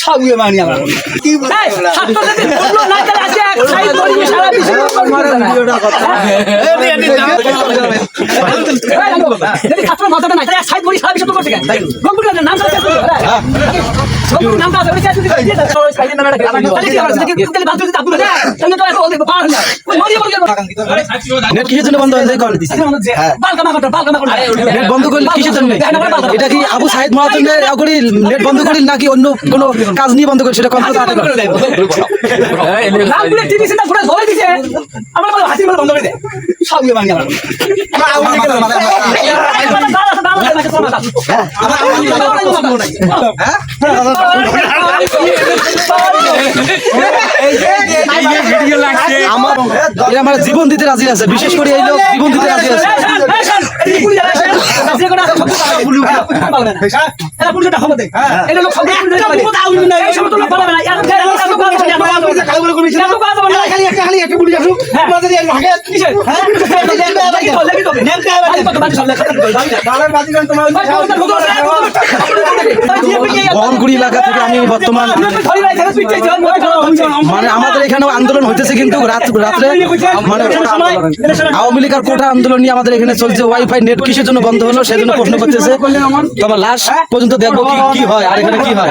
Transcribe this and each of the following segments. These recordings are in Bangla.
সবগুলো মানি আমরা কি নেট কিসের জন্য বন্ধ হয়েছে কল নেট বন্ধ করলি কিসের জন্য? এটা কি আবু সাহেদ মহাজনের করি? নেট বন্ধ করি নাকি অন্য কোনো কাজ নিয়ে বন্ধ করি সেটা সবগুলো মানি আমরা এরা আমার জীবন দিতে রাজি আছে বিশেষ করে এই লোক জীবন দিতে রাজি আছে বহনগুড়ি এলাকা থেকে আমি বর্তমান মানে আমাদের এখানেও আন্দোলন হইতেছে কিন্তু রাত্রে মানে আওয়ামী লীগ আর কোটা আন্দোলন নিয়ে আমাদের এখানে চলছে ওয়াইফাই নেট কিসের জন্য বন্ধ হলো সেজন্য প্রশ্ন করতেছে তবে লাস্ট পর্যন্ত দেখব কি কি হয় আর এখানে কি হয়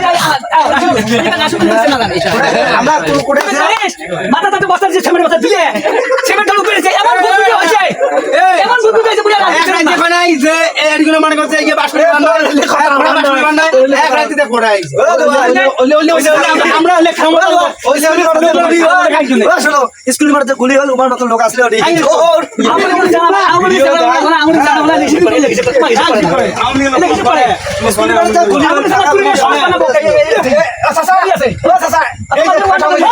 কি কেন কথা ভালো করে কথা লাগবে চল্লিশ জন হেল্পার এসে এক হাজার আইনা লাগা আইনা আইনা আইনা লাগা খাওয়া তোমার এটা ই এই আই আও এটা না শুনতে না না আমরা কোটে মাথা তাতে বস্তা দিয়ে সেমেন্ট বস্তা দিলে সেমেন্ট চালু করেছে এমন বুদ্ধি হয়েছে এমন বুদ্ধি হয়েছে বুঝা আমরা লেখা স্কুলের মধ্যে গুলি হল উমার মতো লোক আসলে আমরা জানা আমরা জানা আমরা জানা আমরা লিখে করে লিখে করে লিখে করে স্কুলে বড় গুলি আমরা জানা তুমি সব বানাবো আচ্ছা আছে আচ্ছা স্যার এই যে রাজা কি